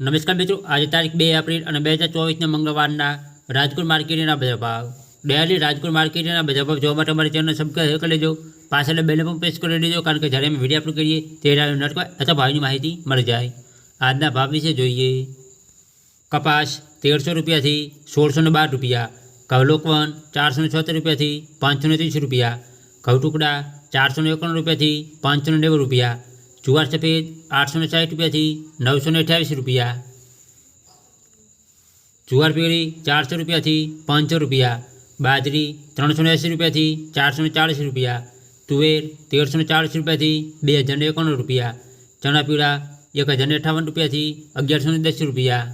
નમસ્કાર મિત્રો આજે તારીખ બે એપ્રિલ અને બે હજાર ચોવીસના મંગળવારના રાજકોટ માર્કેટના બજાર ભાવ ડેલી રાજકોટ માર્કેટના બજાર ભાવ જોવા માટે અમારી ચેનલ સબસ્ક્રાઈબ કરી લેજો પાછળ બેલ પણ પ્રેસ કરી લેજો કારણ કે જ્યારે અમે વિડીયો અપલોડ કરીએ ત્યારે નટકો અથવા ભાવની માહિતી મળી જાય આજના ભાવ વિશે જોઈએ કપાસ તેરસો રૂપિયાથી સોળસો ને બાર રૂપિયા કવલોકવન ચારસો ને છોતેર રૂપિયાથી પાંચસો ને ત્રીસ રૂપિયા ઘઉં ટુકડા ચારસો ને એકાણું રૂપિયાથી પાંચસો ને નેવું રૂપિયા જુવાર સફેદ આઠસો ને સાઠ રૂપિયાથી નવસો ને અઠ્યાવીસ રૂપિયા જુવાર પીળી ચારસો રૂપિયાથી પાંચસો રૂપિયા બાજરી ત્રણસો ને એંસી રૂપિયાથી ચારસો ને ચાળીસ રૂપિયા તુવેર તેરસો ને ચાળીસ રૂપિયાથી બે હજાર ને એકાણું રૂપિયા ચણા પીળા એક હજાર ને અઠાવન રૂપિયાથી અગિયારસો ને દસ રૂપિયા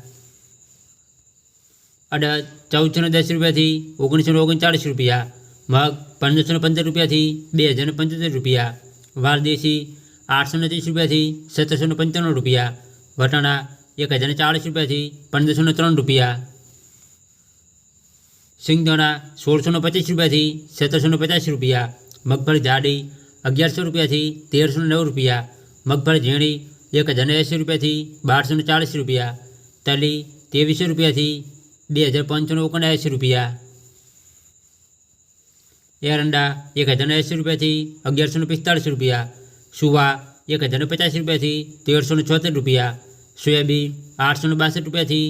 અડદ ચૌદસો ને દસ રૂપિયાથી ઓગણીસો ને ઓગણચાળીસ રૂપિયા મગ પંદરસો ને પંદર રૂપિયાથી બે હજાર ને પંચોતેર રૂપિયા વારદેશી આઠસો ને ત્રીસ રૂપિયાથી સત્તરસો ને પંચાણું રૂપિયા, વટાણા એક હજાર ચાળીસ રૂપિયાથી પંદરસો ને ત્રણ રૂપિયા, સિંગદાણા સોળસો ને પચીસ રૂપિયાથી સત્તરસો ને પચાસ રૂપિયા, મગફળી જાડી અગિયારસો રૂપિયાથી તેરસો ને નવ રૂપિયા, મગફળી ઝીણી એક હજાર એંસી રૂપિયાથી બારસો ને ચાળીસ રૂપિયા, તલી ત્રેવીસો રૂપિયાથી બે હજાર પાંચસો ને ઓગણએંસી રૂપિયા, એરંડા એક હજાર એંસી રૂપિયાથી અગિયારસો ને પિસ્તાળીસ રૂપિયા સુવા એક હજાર ને પચાસ રૂપિયાથી તેરસો ને છોતેર રૂપિયા સોયાબીન આઠસો ને બાસઠ રૂપિયાથી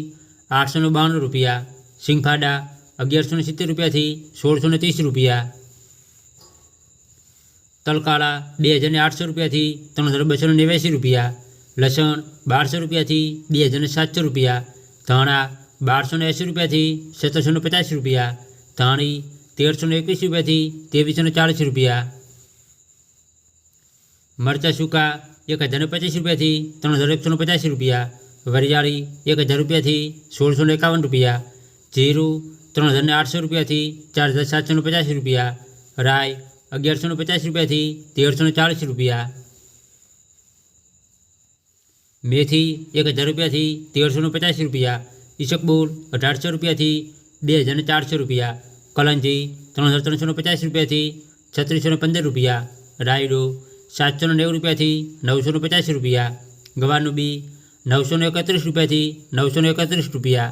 આઠસો ને બાણું રૂપિયા સિંગફાડા અગિયારસો ને સિત્તેર રૂપિયાથી સોળસો ને ત્રીસ રૂપિયા તલકાળા બે હજાર ને આઠસો રૂપિયાથી ત્રણ હજાર બસો ને નેવ્યાસી રૂપિયા લસણ બારસો રૂપિયાથી બે હજાર ને સાતસો રૂપિયા ધાણા બારસો ને એંસી રૂપિયાથી સત્તરસો ને પચાસ રૂપિયા ધાણી તેરસો ને એકવીસ રૂપિયાથી ત્રેવીસો ને ચાળીસ રૂપિયા મરચાં સૂકા એક હજાર ને પચીસ રૂપિયાથી ત્રણ હજાર એકસો ને પચાસ રૂપિયા વરિયાળી એક હજાર રૂપિયાથી સોળસો ને એકાવન રૂપિયા જીરું ત્રણ હજાર ને આઠસો રૂપિયાથી ચાર હજાર સાતસો ને પચાસ રૂપિયા રાય અગિયારસો ને પચાસ રૂપિયાથી તેરસો ને ચાળીસ રૂપિયા મેથી એક હજાર રૂપિયાથી તેરસો ને પચાસ રૂપિયા ઈસકબુલ અઢારસો રૂપિયાથી બે હજાર ને ચારસો રૂપિયા કલંજી ત્રણ હજાર ત્રણસો ને પચાસ રૂપિયાથી છત્રીસો ને પંદર રૂપિયા રાયડો સાતસો નેવું રૂપિયાથી નવસો પચાસ રૂપિયા ગવાનું બી નવસો એકત્રીસ રૂપિયાથી નવસો એકત્રીસ રૂપિયા.